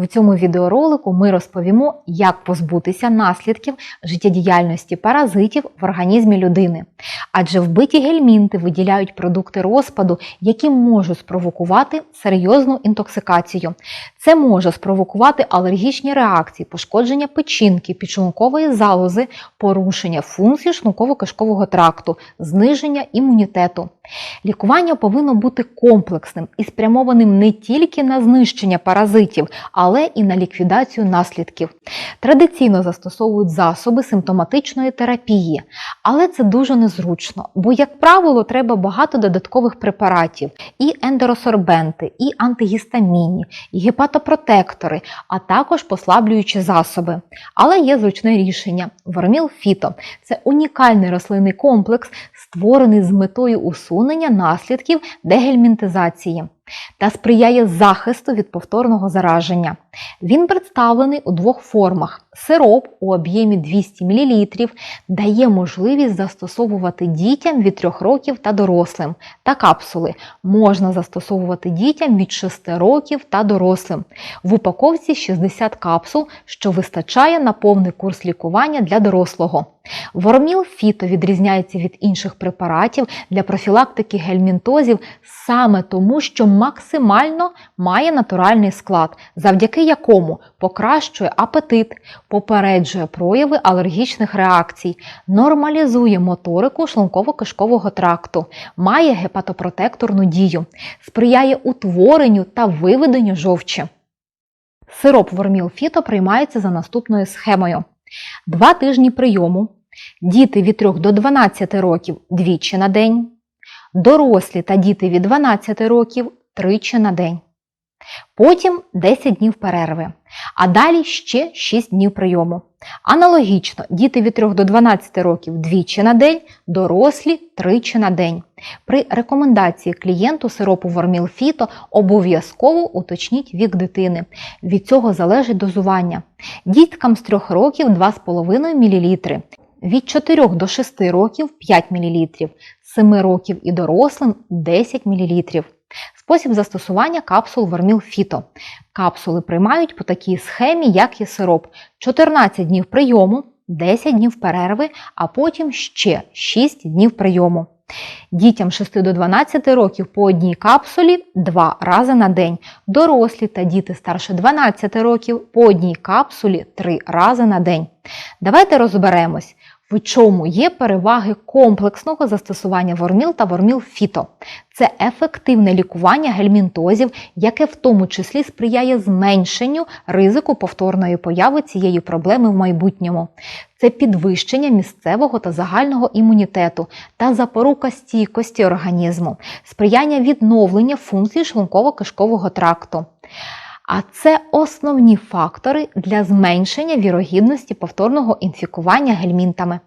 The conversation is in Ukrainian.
В цьому відеоролику ми розповімо, як позбутися наслідків життєдіяльності паразитів в організмі людини. Адже вбиті гельмінти виділяють продукти розпаду, які можуть спровокувати серйозну інтоксикацію. Це може спровокувати алергічні реакції, пошкодження печінки, підшлункової залози, порушення функцій шлунково-кишкового тракту, зниження імунітету. Лікування повинно бути комплексним і спрямованим не тільки на знищення паразитів, але і на ліквідацію наслідків. Традиційно застосовують засоби симптоматичної терапії, але це дуже незручно, бо, як правило, треба багато додаткових препаратів: і ендеросорбенти, і антигістамінні, і гепатопротектори, а також послаблюючі засоби. Але є зручне рішення Ворміл Фіто це унікальний рослинний комплекс, створений з метою усунення наслідків дегельмінтизації та сприяє захисту від повторного зараження. Він представлений у двох формах. Сироп у об'ємі 200 мл дає можливість застосовувати дітям від 3 років та дорослим, та капсули можна застосовувати дітям від 6 років та дорослим. В упаковці 60 капсул, що вистачає на повний курс лікування для дорослого. Ворміл фіто відрізняється від інших препаратів для профілактики гельмінтозів саме тому, що максимально має натуральний склад, завдяки якому покращує апетит, попереджує прояви алергічних реакцій, нормалізує моторику шлунково-кишкового тракту, має гепатопротекторну дію, сприяє утворенню та виведенню жовчі. Сироп Ворміл Фіто приймається за наступною схемою. Два тижні прийому, діти від 3 до 12 років двічі на день, дорослі та діти від 12 років тричі на день. Потім 10 днів перерви, а далі ще 6 днів прийому. Аналогічно, діти від 3 до 12 років двічі на день, дорослі тричі на день. При рекомендації клієнту сиропу Ворміл Фіто обов'язково уточніть вік дитини. Від цього залежить дозування. Діткам з 3 років 2,5 мл, від 4 до 6 років 5 мл, з 7 років і дорослим 10 мл. Спосіб застосування капсул Ворміл Фіто. Капсули приймають по такій схемі, як і сироп. 14 днів прийому, 10 днів перерви, а потім ще 6 днів прийому. Дітям 6 до 12 років по одній капсулі 2 рази на день. Дорослі та діти старше 12 років по одній капсулі 3 рази на день. Давайте розберемось, в чому є переваги комплексного застосування ворміл та ворміл фіто. Це ефективне лікування гельмінтозів, яке в тому числі сприяє зменшенню ризику повторної появи цієї проблеми в майбутньому. Це підвищення місцевого та загального імунітету та запорука стійкості організму, сприяння відновлення функцій шлунково-кишкового тракту. А це основні фактори для зменшення вірогідності повторного інфікування гельмінтами.